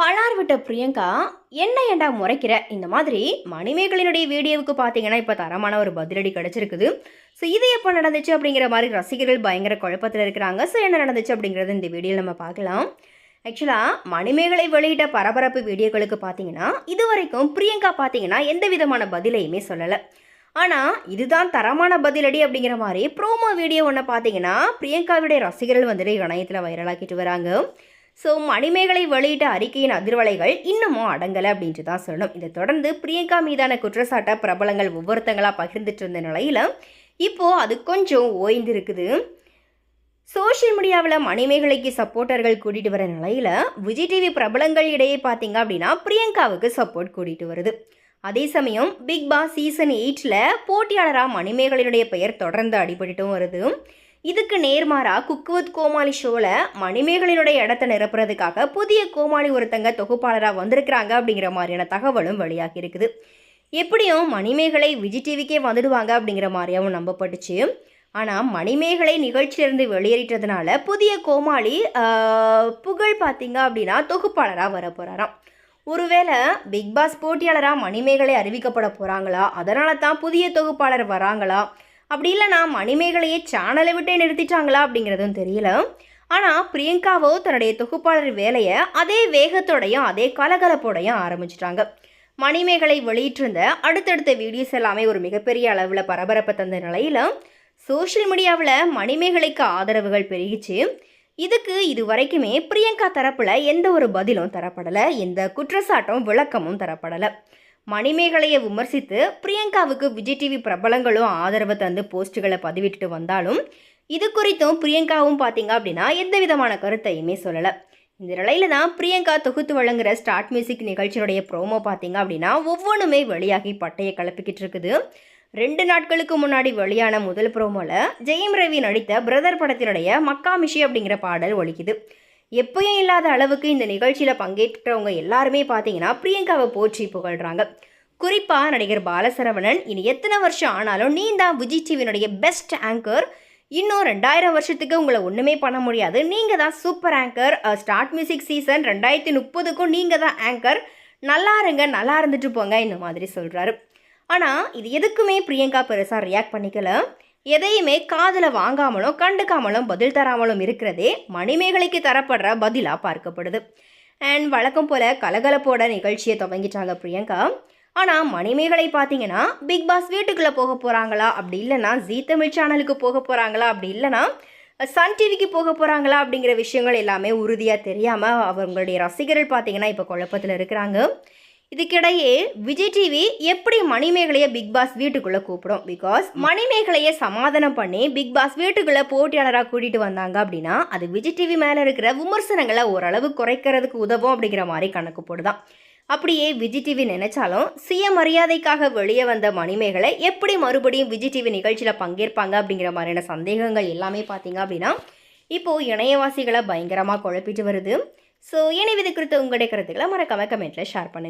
பலார் விட்ட பிரியங்கா என்ன ஏண்டா முறைக்கிற? இந்த மாதிரி மணிமேகலினுடைய வீடியோவுக்கு பார்த்தீங்கன்னா இப்போ தரமான ஒரு பதிலடி கிடச்சிருக்குது. ஸோ இது எப்போ நடந்துச்சு? அப்படிங்கிற மாதிரி ரசிகர்கள் பயங்கர குழப்பத்தில் இருக்கிறாங்க. ஸோ என்ன நடந்துச்சு அப்படிங்கிறது இந்த வீடியோவில் நம்ம பார்க்கலாம். ஆக்சுவலாக மணிமேகலை வெளியிட்ட பரபரப்பு வீடியோக்களுக்கு பார்த்தீங்கன்னா இது வரைக்கும் பிரியங்கா பார்த்தீங்கன்னா எந்த விதமான பதிலையுமே சொல்லலை. ஆனால் இதுதான் தரமான பதிலடி அப்படிங்கிற மாதிரி ப்ரோமோ வீடியோ ஒன்று பார்த்தீங்கன்னா பிரியங்காவுடைய ரசிகர்கள் வந்துட்டு இணையத்தில் வைரலாக்கிட்டு வராங்க. ஸோ மணிமேகலை வெளியிட்ட அறிக்கையின் அதிர்வலைகள் இன்னமும் அடங்கலை அப்படின்ட்டு தான் சொல்லணும். இதை தொடர்ந்து பிரியங்கா மீதான குற்றச்சாட்டை பிரபலங்கள் ஒவ்வொருத்தங்களாக பகிர்ந்துட்டு இருந்த நிலையில் இப்போது அது கொஞ்சம் ஓய்ந்திருக்குது. சோஷியல் மீடியாவில் மணிமேகலைக்கு சப்போர்ட்டர்கள் கூட்டிகிட்டு வர நிலையில் விஜய் டிவி பிரபலங்கள் இடையே பார்த்தீங்க அப்படின்னா பிரியங்காவுக்கு சப்போர்ட் கூட்டிகிட்டு வருது. அதே சமயம் பிக் பாஸ் சீசன் எயிட்டில் போட்டியாளராக மணிமேகலையினுடைய பெயர் தொடர்ந்து அடிபட்டுட்டும் வருது. இதுக்கு நேர்மாறாக குக் வித் கோமாளி ஷோவில் மணிமேகலினுடைய இடத்த நிரப்புறதுக்காக புதிய கோமாளி ஒருத்தங்க தொகுப்பாளராக வந்திருக்கிறாங்க அப்படிங்கிற மாதிரியான தகவலும் வெளியாகி இருக்குது. எப்படியும் மணிமேகலை விஜய் டிவிக்கே வந்துடுவாங்க அப்படிங்கிற மாதிரியாகவும் நம்பப்பட்டுச்சு. ஆனால் மணிமேகலை நிகழ்ச்சியிலிருந்து வெளியேறிட்டதுனால புதிய கோமாளி புகழ் பார்த்தீங்க அப்படின்னா தொகுப்பாளராக வர போகிறாராம் ஒருவேளை பிக் பாஸ் போட்டியாளராக மணிமேகலை அறிவிக்கப்பட போகிறாங்களா அதனால தான் புதிய தொகுப்பாளர் வராங்களா? அப்படி இல்லைனா மணிமேகலையை சேனலை விட்டே நிறுத்திட்டாங்களா அப்படிங்கிறதும் தெரியல. ஆனால் பிரியங்காவோ தன்னுடைய தொகுப்பாளர் வேலையை அதே வேகத்தோடையும் அதே கலகலப்போடையும் ஆரம்பிச்சிட்டாங்க. மணிமேகலை வெளியிட்டிருந்த அடுத்தடுத்த வீடியோஸ் எல்லாமே ஒரு மிகப்பெரிய அளவில் பரபரப்பை தந்த நிலையில் சோஷியல் மீடியாவில் மணிமேகலைக்கு ஆதரவுகள் பெருகிச்சு. இதுக்கு இது வரைக்குமே பிரியங்கா தரப்பில் எந்த ஒரு பதிலும் தரப்படலை எந்த குற்றச்சாட்டும் விளக்கமும் தரப்படலை. மணிமேகலையை விமர்சித்து பிரியங்காவுக்கு விஜய் டிவி பிரபலங்களும் ஆதரவு தந்து போஸ்ட்டுகளை பதிவிட்டுட்டு வந்தாலும் இது குறித்தும் பிரியங்காவும் பார்த்தீங்க அப்படின்னா எந்த விதமான கருத்தையுமே சொல்லலை. இந்த நிலையில தான் பிரியங்கா தொகுத்து வழங்குற ஸ்டார்ட் மியூசிக் நிகழ்ச்சியினுடைய ப்ரோமோ பார்த்தீங்க அப்படின்னா ஒவ்வொன்றுமே வெளியாகி பட்டையை கலப்பிக்கிட்டு இருக்குது. ரெண்டு நாட்களுக்கு முன்னாடி வெளியான முதல் ப்ரோமோவில் ஜெயம் ரவி நடித்த பிரதர் படத்தினுடைய மக்காமிஷி அப்படிங்கிற பாடல் ஒழிக்குது எப்பயும் இல்லாத அளவுக்கு இந்த நிகழ்ச்சியில் பங்கேற்றவங்க எல்லாருமே பார்த்தீங்கன்னா பிரியங்காவை போற்றி புகழ்கிறாங்க குறிப்பாக நடிகர் பாலசரவணன் இனி எத்தனை வருஷம் ஆனாலும் நீ தான் விஜய் டிவியினுடைய பெஸ்ட் ஆங்கர் இன்னும் ரெண்டாயிரம் வருஷத்துக்கு உங்களை ஒன்றுமே பண்ண முடியாது. நீங்கள் தான் super anchor start music season ரெண்டாயிரத்தி முப்பதுக்கும் நீங்கள் தான் ஆங்கர் நல்லா இருங்க நல்லா இருந்துட்டு போங்க இந்த மாதிரி சொல்கிறாரு ஆனால் இது எதுக்குமே பிரியங்கா பெருசாக ரியாக்ட் பண்ணிக்கல. எதையுமே காதில் வாங்காமலும் கண்டுக்காமலும் பதில் தராமலும் இருக்கிறதே மணிமேகலைக்கு தரப்படுற பதிலாக பார்க்கப்படுது. அண்ட் வழக்கம் போல் கலகலப்போட நிகழ்ச்சியை துவங்கிட்டாங்க பிரியங்கா. ஆனால் மணிமேகலை பார்த்தீங்கன்னா பிக் பாஸ் வீட்டுக்குள்ளே போக போகிறாங்களா அப்படி இல்லைனா ஜீ தமிழ் சேனலுக்கு போக போகிறாங்களா அப்படி இல்லைனா சன் டிவிக்கு போக போகிறாங்களா அப்படிங்கிற விஷயங்கள் எல்லாமே உறுதியாக தெரியாமல் அவங்களுடைய ரசிகர்கள் பார்த்தீங்கன்னா இப்போ குழப்பத்தில் இருக்கிறாங்க. இதுக்கிடையே விஜய் டிவி எப்படி மணிமேகலையை பிக் பாஸ் வீட்டுக்குள்ளே கூப்பிடும்? பிகாஸ் மணிமேகலையை சமாதானம் பண்ணி பிக் பாஸ் வீட்டுக்குள்ளே போட்டியாளராக கூட்டிகிட்டு வந்தாங்க அப்படின்னா அது விஜய் டிவி மேலே இருக்கிற விமர்சனங்களை ஓரளவு குறைக்கிறதுக்கு உதவும் அப்படிங்கிற மாதிரி கணக்கு போடுதான். அப்படியே விஜய் டிவி நினைச்சாலும் சுய மரியாதைக்காக வெளியே வந்த மணிமேகலை எப்படி மறுபடியும் விஜய் டிவி நிகழ்ச்சியில் பங்கேற்பாங்க அப்படிங்கிற மாதிரியான சந்தேகங்கள் எல்லாமே பார்த்தீங்க அப்படின்னா இப்போது இணையவாசிகளை பயங்கரமாக குழப்பிட்டு வருது. ஸோ எனவே இது குறித்து உங்களுடைய கருத்துக்களை மறக்காம கமெண்ட்டில் ஷேர் பண்ணுங்கள்